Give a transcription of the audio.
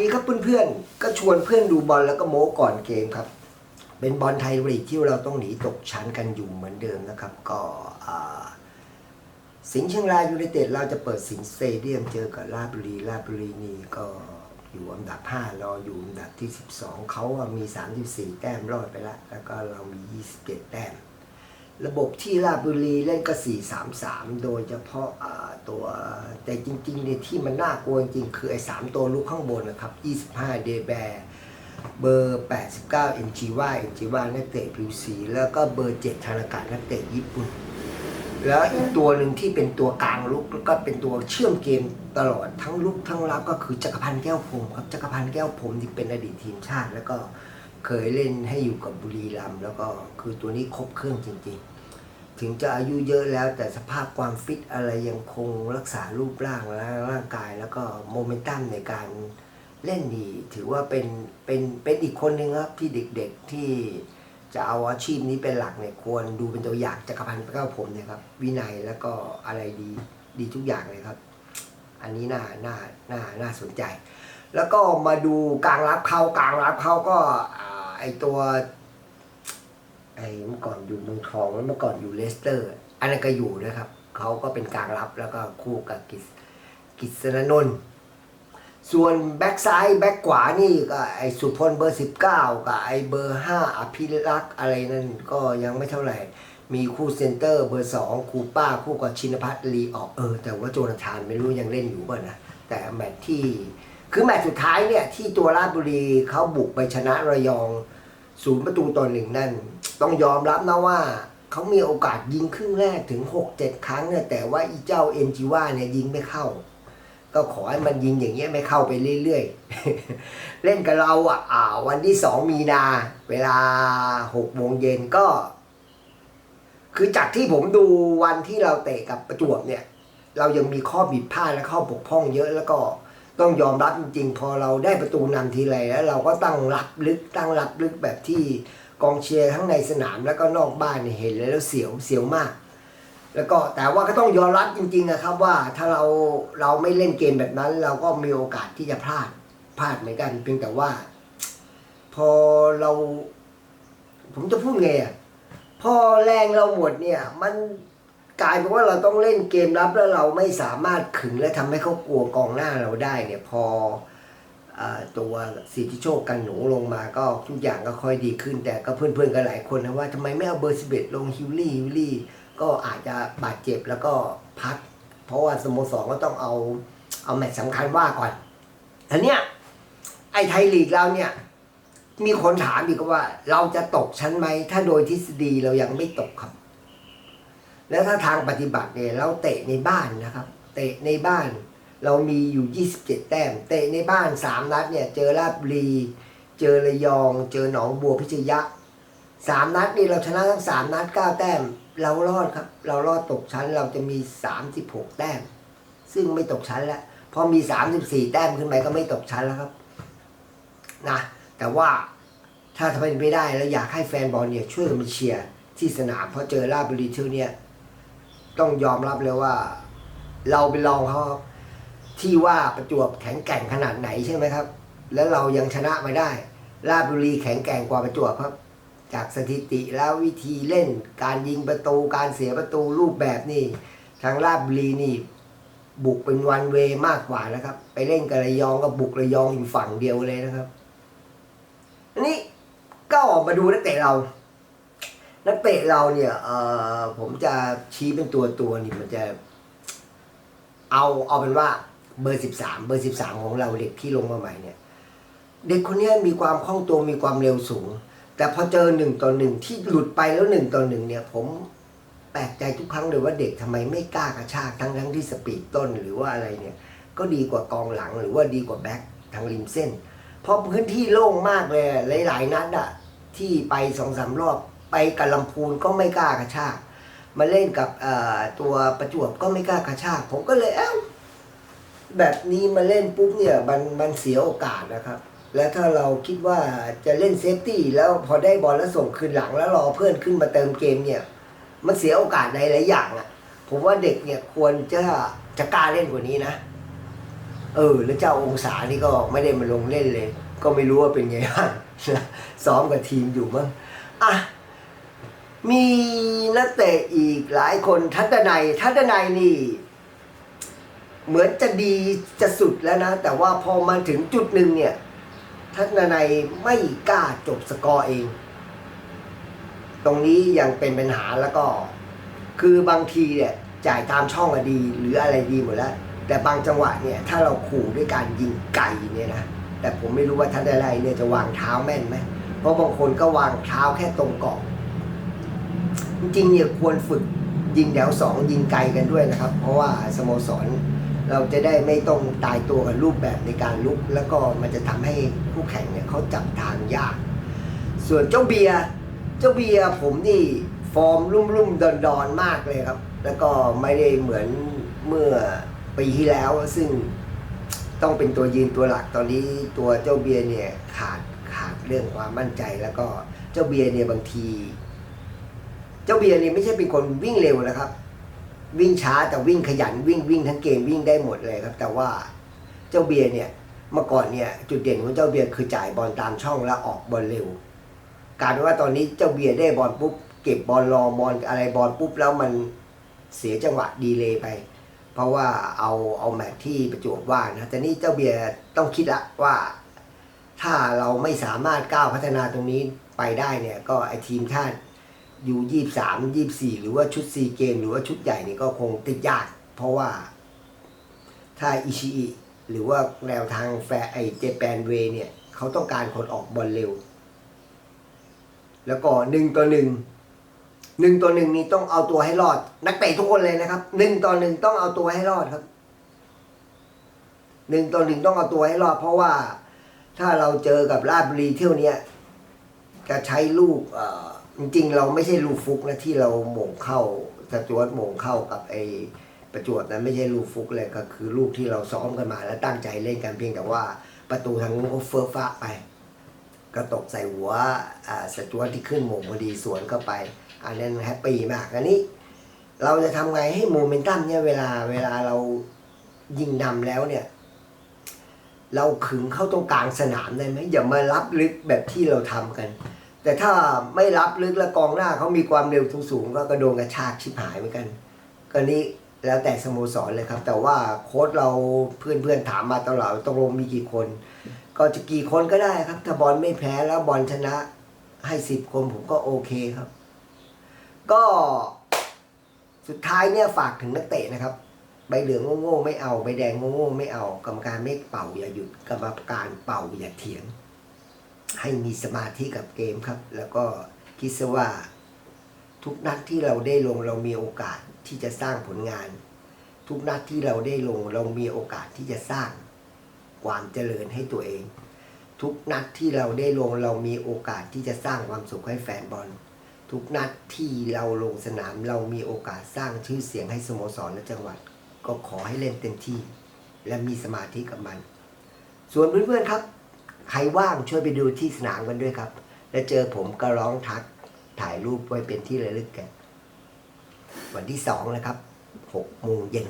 ดีครับเพื่อนๆ ก็ชวนเพื่อนดูบอลแล้วก็โม้ก่อนเกมครับ เป็นบอลไทยลีกที่เราต้องหนีตกชั้นกันอยู่เหมือนเดิมนะครับ ก็สิงห์เชียงรายยูไนเต็ดเราจะเปิดสิงห์สเตเดียมเจอกับราชบุรีราชบุรีนี่ก็อยู่อันดับ 5 รออยู่อันดับที่ 12 เขามี 34 แต้มรอดไปล้วแล้วก็เรามี 27 แต้ม ระบบที่ราชบุรีเล่นก็ 4-3-3 โดยเฉพาะ ตัว แต่จริงๆเนี่ยที่มันน่ากลัวจริงๆคือไอ้3ตัวลุกข้างบนนะครับ 25 เดแบร์เบอร์ 89เอ็นจีว่าเอ็นจีว่านักเตะผิวสี แล้วก็เบอร์ 7ธนากานักเตะญี่ปุ่น แล้วอีกตัวหนึ่งที่เป็นตัวกลางลุกแล้วก็เป็นตัวเชื่อมเกมตลอดทั้งลุกทั้งรับก็คือจักรพันธ์แก้วพรมครับจักรพันธ์แก้วพรมที่เป็นอดีตทีมชาติ แล้วก็เคยเล่นให้อยู่กับบุรีรัมย์แล้วก็คือตัวนี้ครบเครื่องจริง ๆ ถึงจะอายุเยอะแล้วแต่สภาพความฟิตอะไรยังคงรักษารูปร่างและร่างกาย แล้วก็โมเมนตัมในการเล่นดีถือว่าเป็นเป็นเป็นอีกคนหนึ่งครับที่เด็กๆที่จะเอาอาชีพนี้เป็นหลักเนี่ยควรดูเป็นตัวอย่างจักรพันธ์แก้วผมเนี่ยครับ วินัยแล้วก็อะไรดีดีทุกอย่างเลยครับ อันนี้น่าน่าน่าน่าสนใจ แล้วก็มาดูกลางรับเขากลางรับเขาก็อาไอตัว ไอ้เมื่อก่อนอยู่เมืองทองแล้วเมื่อก่อนอยู่เลสเตอร์ อันนั้นก็อยู่นะครับเขาก็เป็นกลางรับแล้วก็คู่กับกิษกิษณนนท์ส่วนแบ็กซ้ายแบ็กขวานี่ก็ไอ้สุพลเบอร์ 19 กับไอ้เบอร์ 5 อภิรักษ์อะไรนั่นก็ยังไม่เท่าไหร่ มีคู่เซนเตอร์เบอร์ 2 คูป้าคู่กับชินพัฒน์ลีออกเออ แต่ว่าโจนาธานไม่รู้ยังเล่นอยู่ป่ะนะ แต่แมตช์ที่คือแมตช์สุดท้ายเนี่ย ที่ตัวราชบุรีเขาบุกไปชนะระยองศูนย์ประตูต่อหนึ่งนั่น ต้องยอมรับนะว่าเขามีโอกาสยิงครึ่งแรกถึง 6-7 ครั้งเนี่ยแต่ว่าอีเจ้าเอ็นจิว่าเนี่ยยิงไม่เข้า ก็ขอให้มันยิงอย่างเงี้ยไม่เข้าไปเรื่อยๆ เล่นกับเราอะอ่าวันที่สองมีนา เวลาหกโมงเย็นก็ คือจากที่ผมดูวันที่เราเตะกับประจวบเนี่ย เรายังมีข้อผิดพลาดและข้อบกพร่องเยอะแล้วก็ต้องยอมรับจริงๆ พอเราได้ประตูนำทีไรแล้ว เราก็ตั้งรับลึกตั้งรับลึกแบบที่ กองเชียร์ทั้งในสนามแล้วก็นอกบ้านเห็นแล้วเสียวเสียวมาก แล้วก็แต่ว่าก็ต้องยอมรับจริงๆนะครับว่าถ้าเราเราไม่เล่นเกมแบบนั้น เราก็มีโอกาสที่จะพลาดพลาดเหมือนกันเพียงแต่ว่า พอเรา ผมจะพูดไงอะพอแรงเราหมดเนี่ย มันกลายเป็นว่าเราต้องเล่นเกมรับแล้วเราไม่สามารถขึงและทำให้เขากลัวกองหน้าเราได้เนี่ยพอ ตัวสิทธิโชคกันหนูลงมาก็ทุกอย่างก็ค่อยดีขึ้น แต่ก็เพื่อนๆกันหลายคนนะว่าทำไมไม่เอาเบอร์สิบเอ็ดลงฮิวลี่ฮิวลี่ก็อาจจะบาดเจ็บแล้วก็พัก เพราะว่าสโมสรก็ต้องเอาเอาแมตช์สำคัญว่าก่อนอันเนี้ยไอ้ไทยลีกเราเนี่ย มีคนถามอีกว่า เราจะตกชั้นไหม ถ้าโดยทฤษฎีเรายังไม่ตกครับ แล้วถ้าทางปฏิบัติเนี่ย เราเตะในบ้านนะครับ เตะในบ้าน เรามีอยู่ 27 แต้ม เตะในบ้าน 3 นัดเนี่ย เจอราบรี เจอระยอง เจอหนองบัวพิชยะสามนัดนี่เราชนะทั้งสามนัดเก้าแต้ม เรารอดครับ เรารอดตกชั้นเราจะมี 36 แต้ม ซึ่งไม่ตกชั้นแล้วพอมี 34 แต้มขึ้นไปก็ไม่ตกชั้นแล้วครับนะแต่ว่าถ้าทำไม่ได้แล้วอยากให้แฟนบอลเนี่ยช่วยกันมาเชียร์ที่สนามเพราะเจอราบรีเที่ยวเนี่ยต้องยอมรับเลยว่า เราเป็นรองเขาครับ ที่ว่าประจวบแข็งแกร่งขนาดไหนใช่ไหมครับ แล้วเรายังชนะมาได้ราชบุรีแข็งแกร่งกว่าประจวบครับ จากสถิติแล้ววิธีเล่น การยิงประตูการเสียประตูรูปแบบนี่ทางราชบุรีนี่ บุกเป็นวันเวมากกว่านะครับ ไปเล่นกระยองก็บุกระยองอยู่ฝั่งเดียวเลยนะครับอันนี้ก็ออกมาดูนักเตะเรา นักเตะเราเนี่ยเออผมจะชี้เป็นตัวตัวนี่มันจะ เอาเอาเป็นว่า เบอร์สิบสามเบอร์สิบสามของเราเด็กที่ลงมาใหม่เนี่ย เด็กคนนี้มีความคล่องตัวมีความเร็วสูง แต่พอเจอหนึ่งต่อหนึ่งที่หลุดไปแล้วหนึ่งต่อหนึ่งเนี่ย ผมแปลกใจทุกครั้งเลยว่าเด็กทำไมไม่กล้ากระชากทั้งทั้งที่สปีดต้นหรือว่าอะไรเนี่ย ก็ดีกว่ากองหลังหรือว่าดีกว่าแบ็คทางริมเส้น เพราะพื้นที่โล่งมากเลยหลายๆนัดอะที่ไปสองสามรอบไปกับลำพูนก็ไม่กล้ากระชากมาเล่นกับตัวประจวบก็ไม่กล้ากระชาก ผมก็เลยเอ้า แบบนี้มาเล่นปุ๊บเนี่ยมันมันเสียโอกาสนะครับ และถ้าเราคิดว่าจะเล่นเซฟตี้แล้วพอได้บอลแล้วส่งคืนหลังแล้วรอเพื่อนขึ้นมาเติมเกมเนี่ยมันเสียโอกาสในหลายอย่างอะ่ะ ผมว่าเด็กเนี่ยควรจะจะกล้าเล่นกว่านี้นะ เออ แล้วเจ้าองศานี่ก็ไม่ได้มาลงเล่นเลย ก็ไม่รู้ว่าเป็นไงบ้างซ้อมกับทีมอยู่มั้งอะมีนักเตะอีกหลายคนทัศนัยทัศนัยนี่ เหมือนจะดีจะสุดแล้วนะ แต่ว่าพอมาถึงจุดหนึ่งเนี่ยทัศนัยไม่กล้าจบสกอร์เอง ตรงนี้ยังเป็นปัญหาแล้วก็ คือบางทีเนี่ยจ่ายตามช่องอะดี หรืออะไรดีหมดแล้ว แต่บางจังหวะเนี่ยถ้าเราขู่ด้วยการยิงไก่เนี่ยนะแต่ผมไม่รู้ว่าทัศนัยเนี่ยจะวางเท้าแม่นไหมเพราะบางคนก็วางเท้าแค่ตรงกรอบจริงๆเนี่ยควรฝึกยิงแถวสองยิงไกลกันด้วยนะครับ เพราะว่าสโมสร เราจะได้ไม่ต้องตายตัวกับรูปแบบในการลุก แล้วก็มันจะทำให้คู่แข่งเนี่ยเขาจับทางยาก ส่วนเจ้าเบียร์เจ้าเบียร์ผมนี่ฟอร์มรุ่มรุ่มดอนดอนมากเลยครับ แล้วก็ไม่ได้เหมือนเมื่อปีที่แล้ว ซึ่งต้องเป็นตัวยืนตัวหลักตอนนี้ตัวเจ้าเบียร์เนี่ยขาดขาดเรื่องความมั่นใจแล้วก็เจ้าเบียร์เนี่ยบางที เจ้าเบียร์เนี่ยไม่ใช่เป็นคนวิ่งเร็วนะครับ วิ่งช้าแต่วิ่งขยันวิ่งวิ่งทั้งเกมวิ่งได้หมดเลยครับ แต่ว่าเจ้าเบียร์เนี่ยเมื่อก่อนเนี่ยจุดเด่นของเจ้าเบียร์คือจ่ายบอลตามช่องแล้วออกบอลเร็วกลารเป็นว่าตอนนี้เจ้าเบียร์ได้บอลปุ๊บเก็บบอลรอบอลอะไรบอลปุ๊บแล้วมันเสียจังหวะดีเลย์ไป เพราะว่าเอาเอาแมตที่ประจวบว่างนะแต่นี่เจ้าเบียร์ต้องคิดละว่า ถ้าเราไม่สามารถก้าวพัฒนาตรงนี้ไปได้เนี่ยก็ไอทีมชาติ ยูยี่สามยี่สี่หรือว่าชุดซีเกมหรือว่าชุดใหญ่นี่ก็คงติดยาก เพราะว่าถ้าอิชิอิหรือว่าแนวทางแฟไอเจแปนเวเนี่ยเขาต้องการคนออกบอลเร็ว แล้วก็หนึ่งต่อหนึ่งหนึ่งต่อหนึ่งนี่ต้องเอาตัวให้รอด นักเตะทุกคนเลยนะครับหนึ่งต่อหนึ่งต้องเอาตัวให้รอดครับหนึ่งต่อหนึ่งต้องเอาตัวให้รอด เพราะว่าถ้าเราเจอกับราชบุรีเที่ยวเนี้ยจะใช้ลูกเอ่อ จริงๆ เราไม่ใช่ลูกฟุกนะที่เราหม่งเข้าสจวตหม่งเข้ากับไอประจวบนะไม่ใช่ลูกฟุกเลยก็คือลูกที่เราซ้อมกันมาแล้วตั้งใจเล่นกันเพียงแต่ว่าประตูทางนู้นก็เฟื่อฟ้าไปก็ตกใส่หัวสจวตที่ขึ้นหม่งพอดีสวนเข้าไป อันนั้นแฮปปี้มากอันนี้ เราจะทำไงให้โมเมนตัมเนี่ยเวลาเวลาเรายิงนำแล้วเนี่ย เราขึงเข้าตรงกลางสนามได้ไหมอย่ามารับลึกแบบที่เราทำกัน แต่ถ้าไม่รับลึกแล้วกองหน้าเขามีความเร็วสูงก็กระโดดกระชากชิบหายเหมือนกันก็นี้แล้วแต่สโมสรเลยครับ แต่ว่าโค้ชเราเพื่อนๆถามมาตลอดตกลงมีกี่คน ก็จะกี่คนก็ได้ครับ ถ้าบอลไม่แพ้แล้วบอลชนะให้สิบคนผมก็โอเคครับ ก็สุดท้ายเนี่ยฝากถึงนักเตะนะครับ ใบเหลืองโง่ๆไม่เอา ใบแดงโง่ๆไม่เอา กรรมการไม่เป่าอย่าหยุด กรรมการเป่าอย่าเถียง ให้มีสมาธิกับเกมครับ แล้วก็คิดซะว่าทุกนัดที่เราได้ลงเรามีโอกาสที่จะสร้างผลงาน ทุกนัดที่เราได้ลงเรามีโอกาสที่จะสร้างความเจริญให้ตัวเอง ทุกนัดที่เราได้ลงเรามีโอกาสที่จะสร้างความสุขให้แฟนบอล ทุกนัดที่เราลงสนามเรามีโอกาสสร้างชื่อเสียงให้สโมสรและจังหวัด ก็ขอให้เล่นเต็มที่ และมีสมาธิกับมัน ส่วนเพื่อนๆครับ ใครว่างช่วยไปดูที่สนามกันด้วยครับ แล้วเจอผมก็ร้องทักถ่ายรูปไว้เป็นที่ระลึกกันวันที่สองนะครับหกโมงเย็น